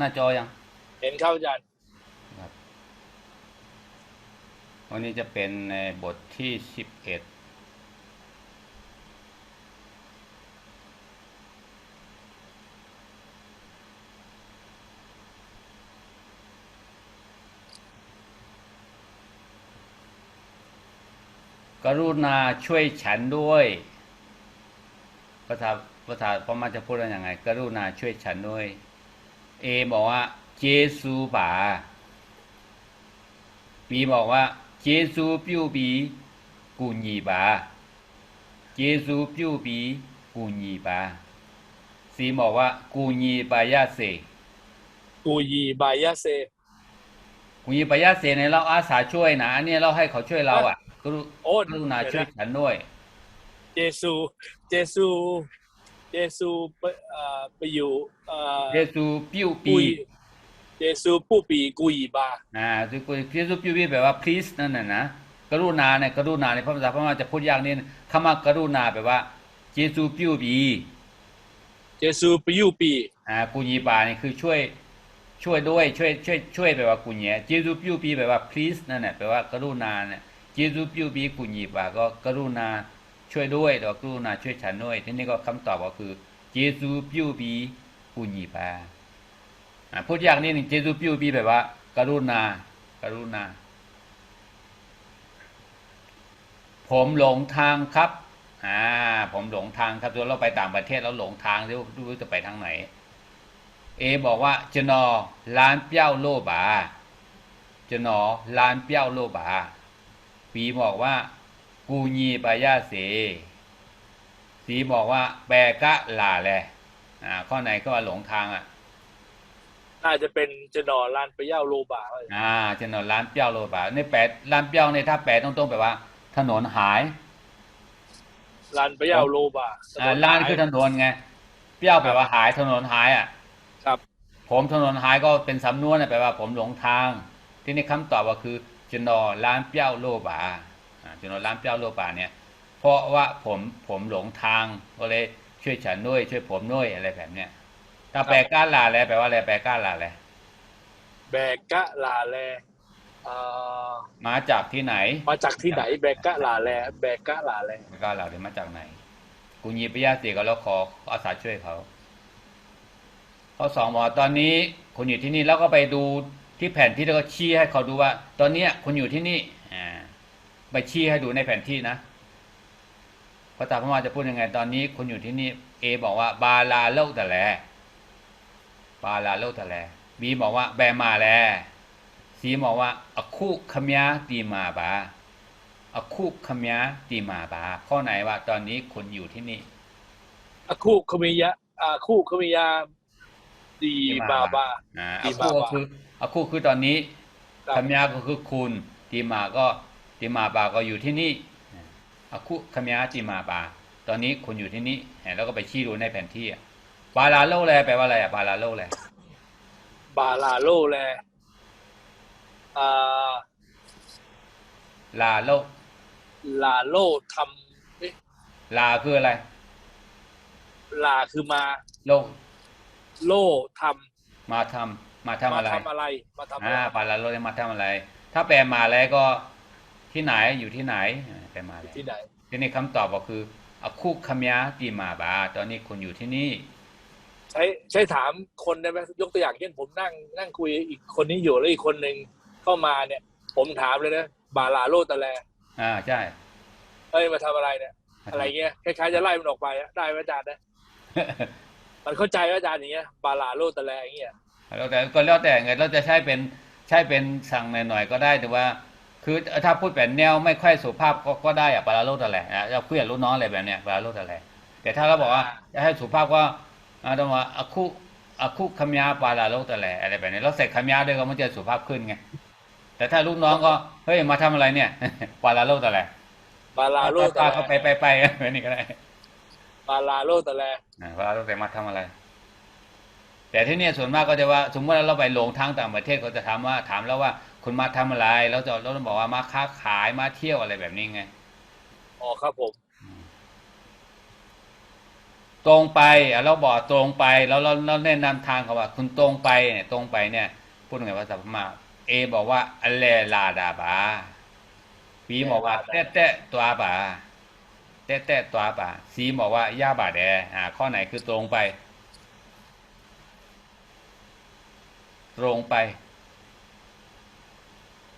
ห็นหน้าจอยัง เห็นครับอาจารย์ครับวันนี้จะเป็นในบทที่สิบเอ็ดกรุณาช่วยฉันด้วยภาษาภาษาพม่าจะพูดว่าอย่างไง กรุณาช่วยฉันด้วย เอบอกว่าเจซูป่าบีบอกว่าเจซูปิ้วบีกุญญีป่าเจซูปิ้วบีกุญญีป่าสีบอกว่ากุญญีปายาเซกูยีบายาเซกุญญีปายาเซเนี่ยเราอาสาช่วยนะอันนี้เราให้เขาช่วยเราอะกรุโอ้กรุณาช่วยฉันด้วย เจซู เจซู เจซูไปเอ่อไปอยู่เอ่อเจซูปิ้วกุปียเจซูผู้ปีกุยบาอ่าคือเจซูปิ้วปีแปลว่า please นั่นน่ะนะกรุณาเนี่ยกรุณาในภาษาพม่าจะพูดยากนิดนึงคำว่ากรุณาแปลว่าเจซูปิ้วปีเจซูไปอยู่ปีอ่ากุญญีปานี่คือช่วยช่วยด้วยช่วยช่วยช่วยแปลว่ากุญแยเจซูปิ้วปีแปลว่า please นั่นแหละแปลว่ากรุณาเนี่ยเจซูปิ้วปีกุญญีปาก็กรุณา ช่วยด้วยหรือกรุณาช่วยฉันด้วยทีนี้ก็คำตอบก็คือเจซูปิวปีกุญญีปาอ่าพูดอย่ากนิดนึงเจซูปิวปีแปลว่า กรุณา กรุณา ผมหลงทางครับอ่าผมหลงทางครับตัวเราไปต่างประเทศแล้วหลงทางไม่รู้จะไปทางไหน เอ บอกว่าจะนอร้านเปี้ยวโลบาจะนอร้านเปี้ยวโลบาปีบอกว่า กูญีปายาเสสีบอกว่า แปกะลาแลอ่า ข้อไหนก็ว่าหลงทางอะ น่าจะเป็นจะนอลานไปย่าโลบาอ่าจะนอร้านเปี้ยวโลบาในแปดร้านเปี้ยวในถ้าแปลตรงๆแปลว่า ถนนหายลานไปย่าโลบาอ่าร้านคือถนนไงเปรี้ยวแปลว่าหายถนนหายอะ ครับ ผมถนนหายก็เป็นสำนวนนะแปลว่า ผมหลงทาง ที่นี่คำตอบก็คือจนอร้านเปรี้ยวโลบา อ่าจนอร้านเปรี้ยวโลบาเนี่ย เพราะว่าผมผมหลงทางก็เลยช่วยฉันด้วยช่วยผมด้วยอะไรแบบเนี้ยถ้าแปลก้าลาแลแปลว่าอะไรแปลก้าลาแลแบกะลาแลเอ่อมาจากที่ไหน มาจากที่ไหน แบกะลาแลแบกะลาแลแปลก้าลาเนี่ยมาจากไหนกุญญีปยาติก็แล้วขออาสาช่วยเขาข้อสองบอกว่าตอนนี้คุณอยู่ที่นี่แล้วก็ไปดูที่แผนที่แล้วก็ชี้ให้เขาดูว่า ตอนเนี้ยคุณอยู่ที่นี่อ่า ไปชี้ให้ดูในแผนที่นะภาษาพม่าจะพูดยังไง ตอนนี้คุณอยู่ที่นี่เอบอกว่า บาลาเล่าแต่แล บาลาเล่าแต่แลบีบอกว่า แบมาแลซีบอกว่าอคุขมยาตีมาบาอคุขมยาตีมาบาข้อไหนว่า ตอนนี้คุณอยู่ที่นี่อาคูคมิยะอาคูคมิยาดีบาบาอ่าตีอามาคุก็บาคืออาคุคือตอนนี้ครับคำยาก็คือคุณตีมาก็ ตีมาบาก็อยู่ที่นี่อาคุคำยาตีมาบา ตอนนี้คุณอยู่ที่นี่แล้วก็ไปชี้ดูในแผนที่อะบาลาโลแลแปลว่าอะไรอะบาลาโลแลบาลาโลแลอ่าลาโล ลาโลทำเอ๊ะลาคืออะไร ลาคือมา โล โลทมาทำมาำทำอะไรมาทำอะไรมาทำอะไรอ่าบาลาโลเนี่ยมาทำอะไร ถ้าแปลมาแล้วก็ ที่ไหนอยู่ที่ไหนอ่าแปลมาแล้วที่ไหนทีนี้คำตอบก็คืออาคุคำยาตีมาบา ตอนนี้คุณอยู่ที่นี่ ใช้ใช้ถามคนได้ไหมยกตัวอย่างเช่นผมนั่งนั่งคุยอีกคนนี้อยู่แล้วอีกคนหนึ่งเข้ามาเนี่ย ผมถามเลยนะบาลาโลตะแลอ่าใช่เอ้ยมาทำอะไรเนี่ย อะไรเงี้ยคล้ายๆจะไล่มันออกไปอะได้ไหมอาจารย์นะมันเข้าใจว่าอาจารย์อย่างเงี้ย บาลาโลตะแลอย่างเงี้ยแล้วแต่ก็แล้วแต่ไงเราจะใช้เป็นใช้เป็นสั่งหน่อยๆก็ได้แต่ว่า คือถ้าพูดแบบแนวไม่ค่อยสุภาพก็ก็ได้อะปลาโลดอะไรนะเราคุยกับลูกน้องอะไรแบบเนี้ยปลาโลดอะไรแต่ถ้าเราบอกว่าจะให้สุภาพก็อ่าต้องว่าอาคุอาคุคำยาปลาโลดอะไรอะไรแบบนี้เราใส่คำยาด้วยก็มันจะสุภาพขึ้นไงแต่ถ้าลูกน้องก็เฮ้ยมาทำอะไรเนี่ยปลาโลดอะไรบาลาโลตะปลาแลก็ไปไปไปแบบนี้ก็ได้บาลาโลตะแลอ่าปลาโลดแต่มาทำอะไร แต่ที่เนี่ยส่วนมากก็จะว่า สมมติว่าเราไปหลงทางต่างประเทศเขาจะถามว่าถามแล้วว่า คุณมาทำอะไร แล้วจะเราต้องบอกว่ามาค้าขายมาเที่ยวอะไรแบบนี้ไงอ๋อครับผม ตรงไปอะเราบอกตรงไปแล้วเราเราแนะนำทางเขาว่า คุณตรงไปเนี่ย ตรงไปเนี่ย พูดไงภาษาพม่าเอบอกว่าอเลลาดาบาบีบอกว่าแตะแตะตัวบาแตะแตะตัวบาซีบอกว่าย่าบาแดอ่าข้อไหนคือตรงไป ตรงไป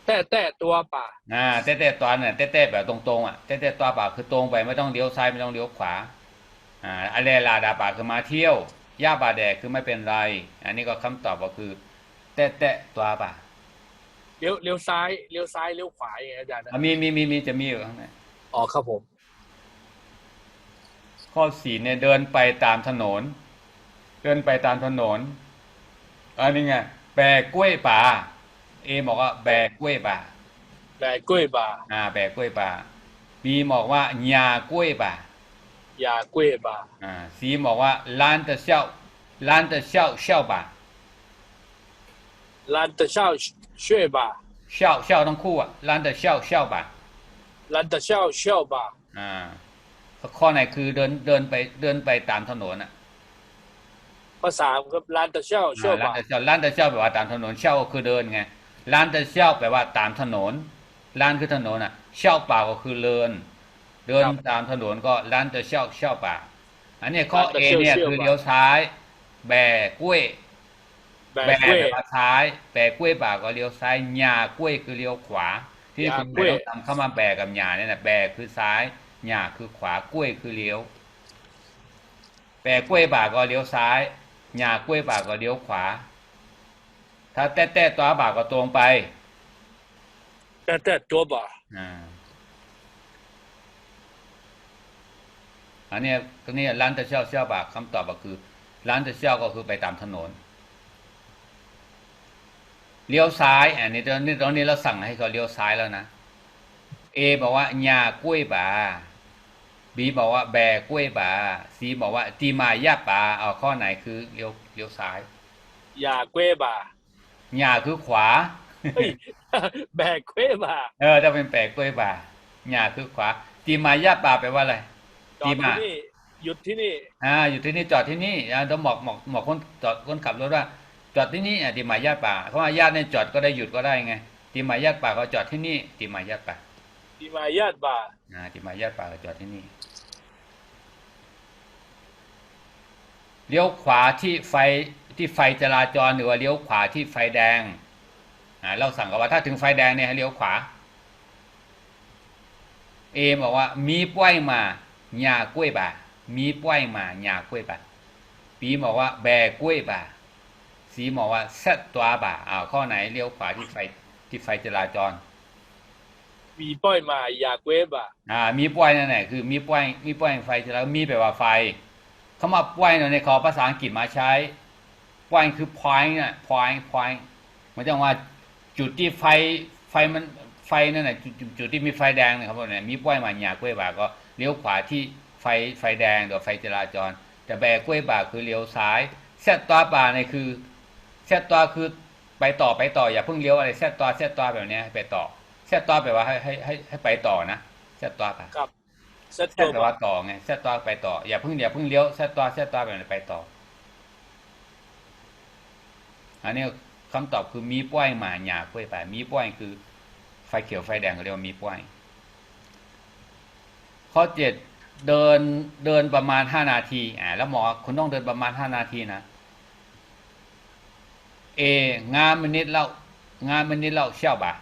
แต่แต่ตัวป่าอ่าแตะแตะตัวเนี่ยแตะแตะแบบตรงๆอะแตะแตะตัวบาคือตรงไปไม่ต้องเลี้ยวซ้ายไม่ต้องเลี้ยวขวาอ่าอเลลาดาบาคือมาเที่ยวย่าบาแดคือไม่เป็นไร อันนี้ก็คำตอบก็คือ แตะแตะตัวบาเลี้ยวเลี้ยวซ้ายเลี้ยวซ้ายเลี้ยวขวาอย่างเงี้ยอาจารย์นะอะมีมีมีมีจะมีอยู่ข้างในอ๋อครับผม ข้อสี่เนี่ยเดินไปตามถนน เดินไปตามถนนอันนี้ไงแบกกล้วยป่า เอบอกว่าแบกกล้วยป่าแบกกล้วยป่าอ่า แบกกล้วยป่าบีบอกว่ายากล้วยป่ายากล้วยป่าอ่าซีบอกว่าร้านตะเช่าร้านตะเช่าเช่าบ่าร้านตะเช่าเช่าบ่าเช่เช่ทั้งคู่อะร้านตะเช่าเช่าบ่าร้านตะเช่าเช่าบ่าอ่าข้อไหนคือเดินเดินไปเดินไปตามถนนอะภาษาครับร้านตะเช่าเช่าบ่าร้านตะเช่าร้านตะเช่าแบบว่าตามถนนเช่คือเดินไง ร้านแต่เช่าแปลว่าตามถนน ร้านคือถนนอะเช่าป่าก็คือเดิน เดินตามถนนก็ร้านแต่เช่าเช่าป่า อันนี้ข้อเอเนี่ยคือเลี้ยวซ้าย แบกกล้วย แบแบกกกล้วยแปลว่าซ้าย แบกกล้วยป่าก็เลี้ยวซ้ายหญ้ากล้วยคือเลี้ยวขวา ที่หญ้าคุณกล้วยต้องทำเข้ามาแบกกับหญ้าเนี่ยนะแบกคือซ้ายหญ้าคือขวากล้วยคือเลี้ยว แบกกล้วยป่าก็เลี้ยวซ้ายหญ้ากล้วยป่าก็เลี้ยวขวา ถ้าแต้แต้ตัวป่าก็ตรงไปแต่แต่ตัวบ่าอ่าอันเนี้ยก็เนี่ยร้านตะเช่าเช่าป่าคำตอบก็คือร้านตะเช่าก็คือไปตามถนนเลี้ยวซ้ายอันนี้ตอนนี้ตอนนี้เราสั่งให้เขาเลี้ยวซ้ายแล้วนะเอบอกว่าหญ้ากล้วยป่าบีบอกว่าแบกกล้วยป่าซีบอกว่าตีมายาป่าเอาข้อไหนคือเลี้ยวเลี้ยวซ้ายยากล้วยบ่า หญ้าคือขวาเฮ้ยแบกกล้วยบ่าเออถ้าเป็นแปลกกล้วยป่าหญ้าคือขวาตีมายาป่าแปลว่าอะไรจอดดีที่มากนี่หยุดที่นี่อ่าอยู่ที่นี่จอดที่นี่อ่าต้องบอกบอกบอกคนจอดคนขับรถว่า จอดที่นี่อะตีมายาป่าเพราะว่าญาติเนี่ยจอดก็ได้หยุดก็ได้ไงตีมายาป่าก็จอดที่นี่ตีมายาป่าที่มายาดบ่าอ่าตีมายาป่าก็จอดที่นี่เลี้ยวขวาที่ไฟ ที่ไฟจราจรหรือว่าเลี้ยวขวาที่ไฟแดงอ่าเราสั่งกันว่าถ้าถึงไฟแดงเนี่ยให้เลี้ยวขวาเอบอกว่า มีป้วยมาหญ้ากล้วยป่ามีป้วยมาหญ้ากล้วยป่าปีบอกว่า แบกกล้วยป่าสีบอกว่าเซตตัวป่าอ้าวข้อไหนเลี้ยวขวาที่ไฟที่ไฟจราจร มีป้อยมายากล้วยบ่าอ่า มีป้วยนั่นแหละคือ มีป้วยมีป้วยไฟจราจรมีแปลว่าไฟคำว่าป้วยเนี่ยในขอภาษาอังกฤษมาใช้ ป้วยคือ point น่ะ point point มันจะว่าจุดที่ไฟไฟมันไฟนั่นแหละจุดจุดจุดที่มีไฟแดงเนะครับผมเนี่ยมีป้วยมาหยากล้วยบาก็เลี้ยวขวาที่ไฟไฟแดงหรือไฟจราจร แต่แบกกล้วยบาคือเลี้ยวซ้ายแซดตัวบาเนี่ยคือแซดตัวคือไปต่อไปต่ออย่าเพิ่งเลี้ยวอะไรแซดตัวแซดตัวแบบเนี้ยให้ไปต่อแซดตัวแปลว่าให้ให้ให้ให้ไปต่อนะแซดตัวบาครับเซตแซตัดวแปลบ่าว่าต่อไงแซดตัวไปต่ออย่าเพิ่งอย่าเพิ่งเลี้ยวแซดตัวแซดตัวแบบนี้ไปต่อ อันนี้คำตอบคือมีป้วยมาหยากล้วยไปมีป้วยคือไฟเขียวไฟแดงเรียกว่ามีป้วยข้อเจ็ดเดินเดินประมาณห้านาทีอ่าแล้วหมอคุณต้องเดินประมาณห้านาทีนะเองานมันนิดเล่างานมันนิดเล่าเชี่ยวบ่า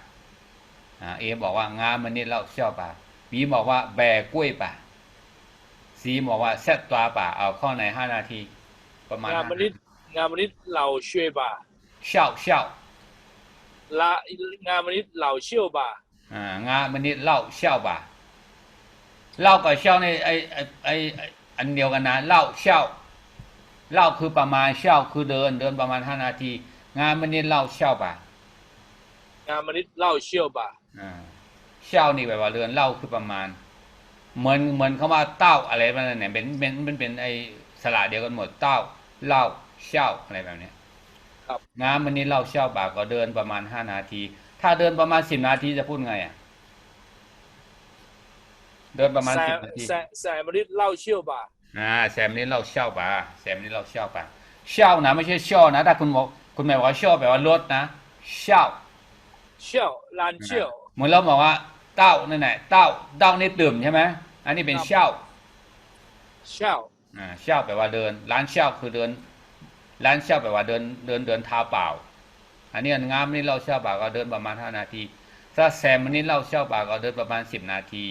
อ่าเอบอกว่างานมันนิดเล่าเชี่ยวบ่าบีบอกว่าแบกกล้วยป่าซีบอกว่าเซตตัวป่าเอาข้อไหนห้านาที ประมาณงานมนิดงานมนิดเหล่าช่วยบ่า เชี่ยวเชี่ยวละงานมนิดเหล่าเชี่ยวบ่าอ่างานมันนี่เล่าเช่าบ่าเล่ากับเช่าในไอไอไอไอ้อันเดียวกันนะเล่าเช่าเล่าคือประมาณเช่าคือเดินเดินประมาณห้านาที งานมันนี่เล่าเช่าบ่างานมนิดเหล่าเชี่ยวบ่าอ่าเช่านี่แปลว่าเดินเล่าคือประมาณ เหมือนเหมือนคำว่าเต้าอะไรแบบนั้นเนี่ยเป็นเป็นเป็นเป็นไอสระเดียวกันหมดเต้าเล่าเช่าอะไรแบบเนี้ย ครับงานมันนี่เล่าเช่าบ่าก็เดินประมาณห้านาที ถ้าเดินประมาณสิบนาทีจะพูดไงอะเดินประมาณแสสิบนนาทีแสนแสนมนิดเหล่าเชี่ยวบ่าอ่าแซมนี้เราเช่าป่ะแซมนี้เราเช่าป่ะเช่านะไม่ใช่เช่านะถ้าคุณบอกคุณหมายว่าเช่าแปลว่ารถนะเช่าเชี่ยวลานเชี่ยวเหมือนเราบอกว่าเต้านั่นแหละเต้าเต้านี่ตื่มใช่ไหมอันนี้เป็นครับเช่าเชี่ยวอ่าเช่าแปลว่าเดินร้านเช่าคือเดิน ร้านเช่าแปลว่าเดินเดินเดินเท้าเปล่า อันนี้งามนี่เราเช่าเปล่าก็เดินประมาณห้านาทีถ้าแซมอันนี้เราเช่าเปล่าก็เดินประมาณสิบนาที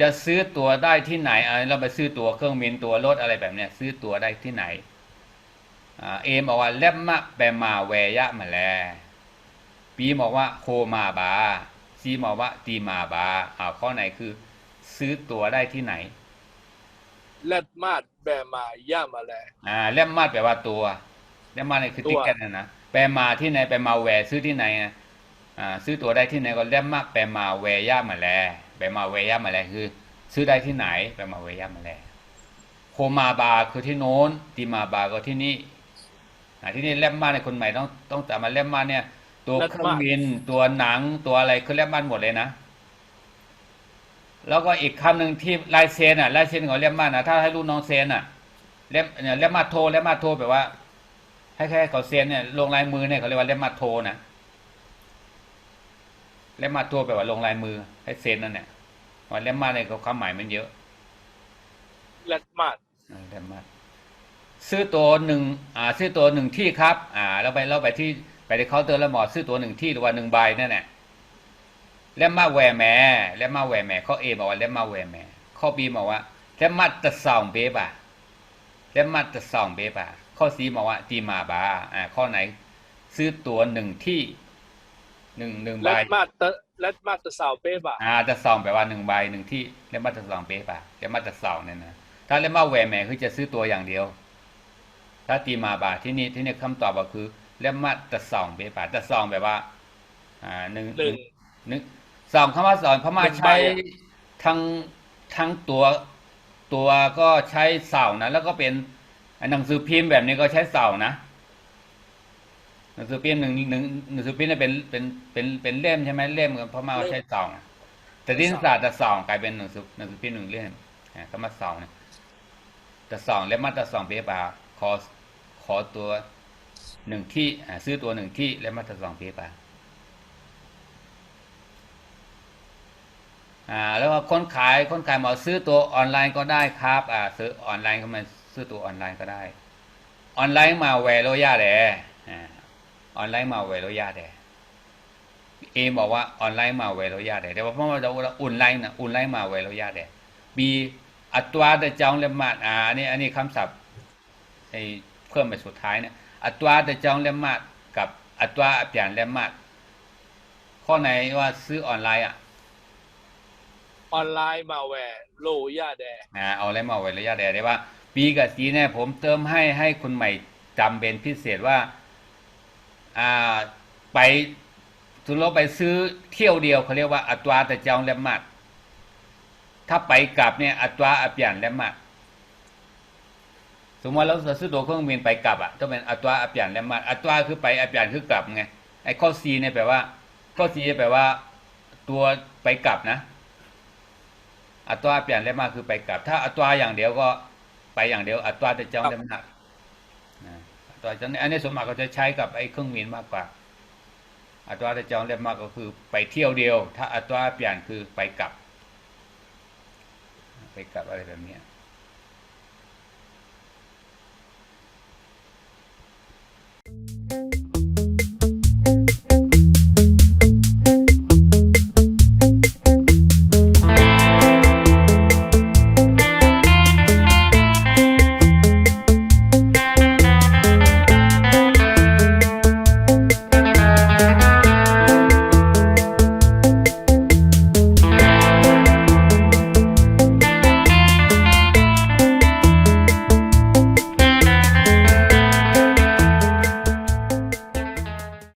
จะซื้อตั๋วได้ที่ไหนอ่าเราไปซื้อตั๋วเครื่องบินตั๋วรถอะไรแบบเนี้ยซื้อตั๋วได้ที่ไหนเอมบอกว่าเล็บมะแปมาแวยะมาแลปีบอกว่าโคมาบาซีบอกว่าตีมาบาอ่าข้อไหนคือ ซื้อตั๋วได้ที่ไหน เล็ดมาดแบมาย่ามาแลอ่าเล่มมาดแปลว่าตัวเล่มมาดเนี่ยคือตัวติ๊กเก็ตนะนะแปลมาที่ไหนแปลมาแวร์ซื้อที่ไหนนะอ่าซื้อตัวได้ที่ไหนก็เล่มมาดแปลมาแวร์ย่ามาแลแปลมาแวร์ย่ามาแลคือ ซื้อได้ที่ไหนแปลมาแวร์ย่ามาแลโคมาบาคือที่โน้นตีมาบาก็ที่นี่อ่าที่นี่เล่มมาดในยคนใหม่ต้องต้องจำมาเล่มมาดเนี่ย ตัวเครื่องบินตัวหนังตัวอะไรคือเล่มมาดหมดเลยนะ แล้วก็อีกคำหนึ่งที่ลายเซ็นอะลายเซ็นของเล่มมาดนะถ้าให้ลูกน้องเซ็นอะเล่มเนี่ยเล่มมาโทเล่มมาโทแปลว่าให้แค่เขาเซ็นเนี่ยลงลายมือเนี่ยเขาเรียกว่าเล่มมาโทนะเล่มมาโทแปลว่าลงลายมือ ให้เซ็นนั่นแหละว่าเล่มมาเนี่ยเขาความหมายมันเยอะเล็ดมาดอ่าเล่มมาซื้อตัวหนึ่งอ่า ซื้อตัวหนึ่งที่ครับ อ่าเราไปเราไปที่ไปที่เคาน์เตอร์แล้วหมอซื้อตัวหนึ่งที่หรือว่าหนึ่งใบนั่นแหละ เล่มมาแหวแหม่เล่มมาแหวแหม่ข้อเอบอกว่าเล่มมาแหวแหม่ข้อบีบอกว่าเล่มมาตะสองเบบะเล่มมาตรสองเบบาข้อสีบอกว่าตีมาบาอ่าข้อไหน ซื้อตัวหนึ่งที่หนึ่งหนึ่งใบเล็ดมาดตะเล็ดมาดตะสาวเป้บะอ่าจะสองแปลว่าหนึ่งใบหนึ่งที่เล่มมาตรสองเบบาเล่มมาตรสองเนี่ยนะถ้าเล่มมาแหวแหม่คือจะซื้อตัวอย่างเดียว ถ้าตีมาบาที่นี่ที่นี่คำตอบก็คือเล่มมาตรสองเบบาตรสองแปลว่า อ่าหนึ่งหนึ่งหนึ่ง สองคำว่าสองพม่าหนึ่งใบใช้อะทั้งทั้งตัวตัวก็ใช้เสานะแล้วก็เป็นหนังสือพิมพ์แบบนี้ก็ใช้เสานะหนังสือพิมพ์หนึ่งหนึ่งหนังสือพิมพ์เนี่ยเป็นเป็นเป็นเป็นเล่มใช่ไหมเล่มกับพม่าก็ใช้เสานะแต่ที่ศาสตร์จะสองกลายเป็นหนังสือหนังสือพิมพ์หนึ่งเล่มอ่าคำว่าเสาเนี่ยแต่สองเล่มมาแต่สองเปียบาขอขอตัวหนึ่งที่อ่าซื้อตัวหนึ่งที่เล่มมาแต่สองเปียบา อ่าแล้วก็คนขายคนขายบอซื้อตัวออนไลน์ก็ได้ครับอ่าซื้อออนไลน์ก็มาซื้อตัวออนไลน์ก็ได้ ออนไลน์มาแวร์โลยาแดอ่าออนไลน์มาแวร์โลยาแดเอบอกว่าออนไลน์มาแวร์โลยาแดแต่ว่าเพราะว่าจะว่าอุ่นไลน์นะอุ่นไลน์มาแวร์โลยาแดบีอัตราเดจองเลมาดอ่าอันนี้อันนี้คำศัพท์ไอ้เพิ่มไปสุดท้ายเนี่ยอัตราเดจองเลมาดกับอัตราเปลี่ยนเลมมาดข้อไหนว่าซื้อออนไลน์อะ ออนไลน์มาแวร์โลย่าแดนะเอาอะไรมาเอาไว้ระยะแดได้ว่าปีกับสีเนี่ยผมเติมให้ให้คุณใหม่จำเป็นพิเศษว่า อ่าไปทุนเราไปซื้อเที่ยวเดียวเขาเรียกว่า อัตราแต่จองและมัดถ้าไปกลับเนี่ยอัตราอเปลี่ยนและมัดสมมติเราซื้อตัวเครื่องบินไปกลับอะต้องเป็นอัตราอเปลี่ยนและมัดอัตราคือไปอเปลี่ยนคือกลับไงไอ้ข้อซีเนี่ยแปลว่า ข้อซีแปลว่า ตัวไปกลับนะ อัตราเปลี่ยนได้มากคือไปกลับ ถ้าอัตราอย่างเดียวก็ไปอย่างเดียว อัตราจะจำได้มากอัตราจังอันนี้สมมติเขาจะใช้กับไอ้เครื่องบินมากกว่า อัตราจะจำได้มากก็คือ ไปเที่ยวเดียว ถ้าอัตราเปลี่ยนคือไปกลับ ไปกลับอะไรแบบนี้う。